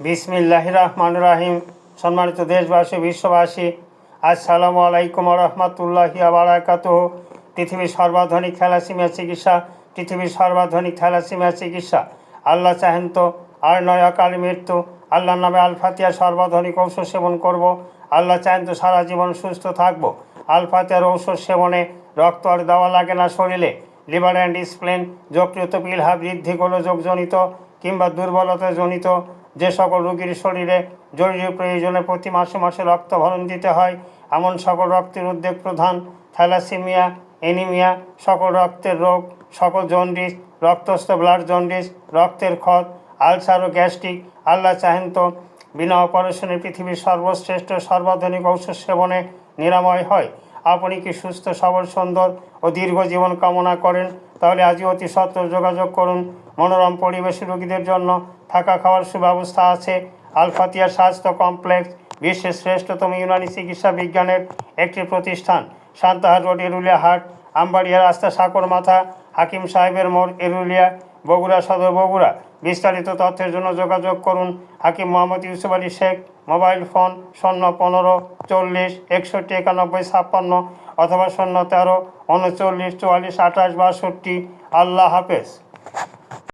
বিসমিল্লাহ রহমান রাহিম। সম্মানিত দেশবাসী, বিশ্ববাসী, আসসালামু আলাইকুম রহমতুল্লাহি আবরাকাত পৃথিবীর সর্বাধুনিক থ্যালাসিমিয়া চিকিৎসা পৃথিবীর সর্বাধুনিক থ্যালাসিমিয়া চিকিৎসা। আল্লাহ চাহেন তো আর নয় অকাল মৃত্যু। আল্লাহর নামে আলফাতিয়া সর্বাধুনিক ঔষধ সেবন করব। আল্লাহ চাহেন তো সারা জীবন সুস্থ থাকব। আলফাতিয়ার ঔষধ সেবনে রক্ত আর দেওয়া লাগে না শরীরে। লিভার অ্যান্ড স্প্লেন যকৃত পিলহা বৃদ্ধি গোলযোগজনিত কিংবা দুর্বলতাজনিত যে সকল রোগীর শরীরে জরুরি প্রয়োজনে প্রতি মাসে মাসে রক্ত ভরণ দিতে হয়, এমন সকল রক্তের উদ্বেগ প্রধান, থ্যালাসেমিয়া, এনিমিয়া, সকল রক্তের রোগ, সকল জন্ডিস, রক্তস্থ ব্লাড জন্ডিস, রক্তের ক্ষত, আলসার ও গ্যাস্ট্রিক আল্লাহ চাহেন তো বিনা অপারেশনে পৃথিবীর সর্বশ্রেষ্ঠ সর্বাধুনিক ঔষধ সেবনে নিরাময় হয়। আপনি কি সুস্থ, সবল, সুন্দর ও দীর্ঘ জীবন কামনা করেন? তাহলে আজই অতি সত্ত্বর যোগাযোগ করুন। মনোরম পরিবেশে রোগীদের জন্য থাকা খাওয়ার সুব্যবস্থা আছে। আলফাতিয়া স্বাস্থ্য কমপ্লেক্স, বিশ্বের শ্রেষ্ঠতম ইউনানি চিকিৎসা বিজ্ঞানের একটি প্রতিষ্ঠান, সান্তাহার রোড এরুলিয়া হাট আমবাড়িয়া রাস্তা সাকর মাথা, হাকিম সাহেবের মোড়, এরুলিয়া, বগুড়া সদর বগুড়া। বিস্তারিত তথ্যের জন্য যোগাযোগ করুন হাকিম মোহাম্মদ ইউসুফ আলী শেখ, মোবাইল ফোন শূন্য পনেরো চল্লিশ একষট্টি একানব্বই ছাপ্পান্ন অথবা শূন্য তেরো উনচল্লিশ চুয়াল্লিশ আঠাশ বাষট্টি। আল্লাহ হাফেজ।